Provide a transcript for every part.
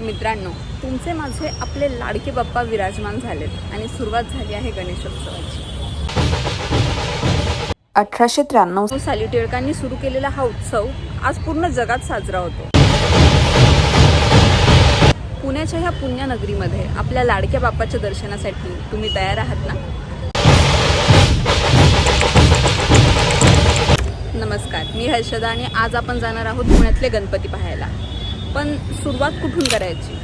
मित्रांनो तुमचे माझे आपले लाडके बाप्पा विराजमान झालेत आणि सुरुवात झाली आहे गणेशोत्सवाची अठराशे त्र्याण्णव साली टिळकांनी सुरू केलेला हा उत्सव आज पूर्ण जगात साजरा होतो. पुण्याच्या ह्या पुण्यनगरीमध्ये आपल्या लाडक्या बाप्पाच्या दर्शनासाठी तुम्ही तयार आहात ना? नमस्कार मी हर्षदा आणि आज आपण जाणार आहोत पुण्यातले गणपती पाहायला. पण सुरुवात कुठून करायची?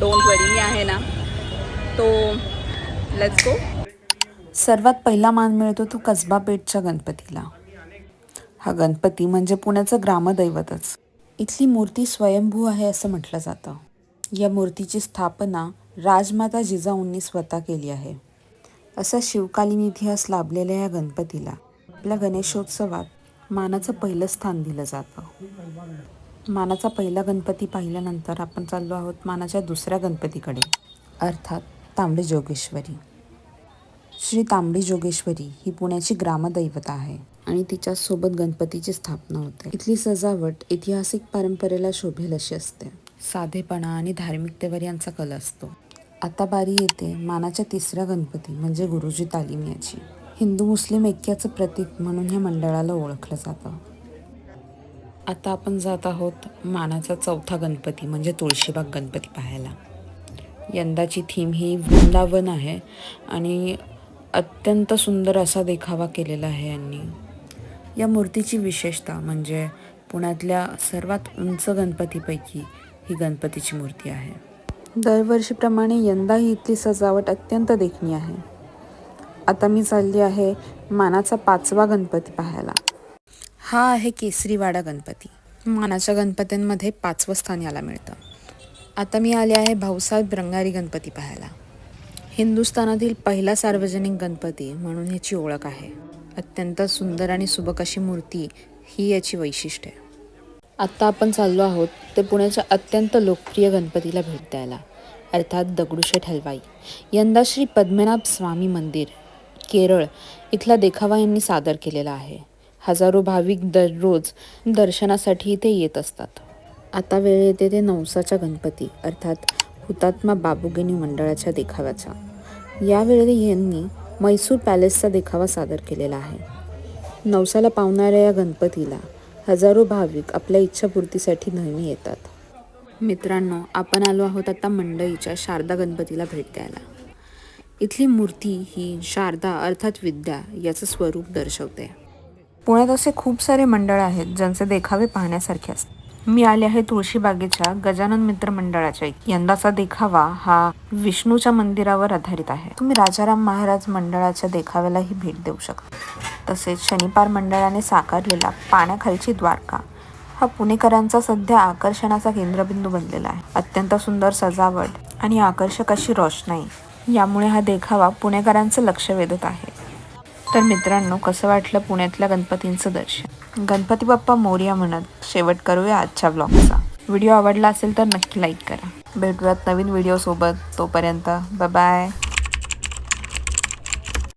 डोंट वरी मी आहे ना. तो लेट्स गो सर्वात पहिला मान मिळतो तो कसबा पेठच्या गणपतीला. हा गणपती म्हणजे पुण्याचं ग्रामदैवतच. इथली मूर्ती स्वयंभू आहे असं म्हटलं जातं. या मूर्तीची स्थापना राजमाता जिजाऊंनी स्वतः केली आहे. असा शिवकालीन इतिहास लाभलेल्या या गणपतीला आपल्या गणेशोत्सवात मानाचं पहिलं स्थान दिलं जातं. मानाचा पहिला गणपती पाहिल्यानंतर आपण चाललो आहोत मानाच्या दुसऱ्या गणपतीकडे अर्थात तांबडी जोगेश्वरी. श्री तांबडी जोगेश्वरी ही पुण्याची ग्रामदैवता आहे आणि तिच्यासोबत गणपतीची स्थापना होते. इथली सजावट ऐतिहासिक परंपरेला शोभेल अशी असते. साधेपणा आणि धार्मिकतेवर यांचा कल असतो. आता बारी येते मानाच्या तिसऱ्या गणपती म्हणजे गुरुजी तालीम याची हिंदू मुस्लिम ऐक्याचं प्रतीक म्हणून ह्या मंडळाला ओळखलं जातं. आता आपण जात आहोत मानाचा चौथा गणपती म्हणजे तुळशीबाग गणपती पाहायला. यंदाची थीम ही वृंदावन आहे आणि अत्यंत सुंदर असा देखावा केलेला आहे यांनी. या मूर्तीची विशेषता म्हणजे पुण्यातल्या सर्वात उंच गणपतीपैकी ही गणपतीची मूर्ती आहे. दरवर्षीप्रमाणे यंदाही इथली सजावट अत्यंत देखणी आहे. आता मी चालली आहे मानाचा पाचवा गणपती पाहायला. हा आहे केसरीवाडा गणपती. मानाच्या गणपत्यांमध्ये पाचवं स्थान याला मिळतं. आता मी आले आहे भाऊसाहेब रंगारी गणपती पाहायला. हिंदुस्थानातील पहिला सार्वजनिक गणपती म्हणून ह्याची ओळख आहे. अत्यंत सुंदर आणि सुबक अशी मूर्ती ही याची वैशिष्ट्य आहे. आत्ता आपण चाललो आहोत ते पुण्याच्या अत्यंत लोकप्रिय गणपतीला भेट द्यायला. अर्थात दगडूशेठ हलवाई. यंदा श्री पद्मनाभ स्वामी मंदिर केरळ इथला देखावा यांनी सादर केलेला आहे. हजारो भाविक दररोज दर्शनासाठी इथे येत असतात. आता वेळ येते ते नवसाच्या गणपती अर्थात हुतात्मा बाबुगेनी मंडळाच्या देखाव्याचा. यावेळी यांनी मैसूर पॅलेसचा देखावा सादर केलेला आहे. नवसाला पावणाऱ्या या गणपतीला हजारो भाविक आपल्या इच्छापूर्तीसाठी नेहमी येतात. मित्रांनो आपण आलो आहोत आता मंडईच्या शारदा गणपतीला भेट द्यायला. इथली मूर्ती ही शारदा अर्थात विद्या याचं स्वरूप दर्शवते. पुण्यात असे खूप सारे मंडळ आहेत ज्यांचे देखावे पाहण्यासारखे असतात. मी आले आहे तुळशीबागेच्या गजानन मित्र मंडळाच्या यंदाचा देखावा हा विष्णूच्या मंदिरावर आधारित आहे. तुम्ही राजाराम महाराज मंडळाच्या देखाव्यालाही भेट देऊ शकता. तसेच शनिपार मंडळाने साकारलेला पाण्याखालची द्वारका हा पुणेकरांचा सध्या आकर्षणाचा केंद्रबिंदू बनलेला आहे. अत्यंत सुंदर सजावट आणि आकर्षक अशी रोषणाई यामुळे हा देखावा पुणेकरांचं लक्ष वेधत आहे. तर मित्रांनो कसं वाटलं पुण्यातल्या गणपतींचं दर्शन? गणपती बाप्पा मोर्या म्हणत शेवट करूया आजच्या ब्लॉगचा व्हिडिओ आवडला असेल तर नक्की लाईक करा. भेटूयात नवीन व्हिडिओसोबत तोपर्यंत बाय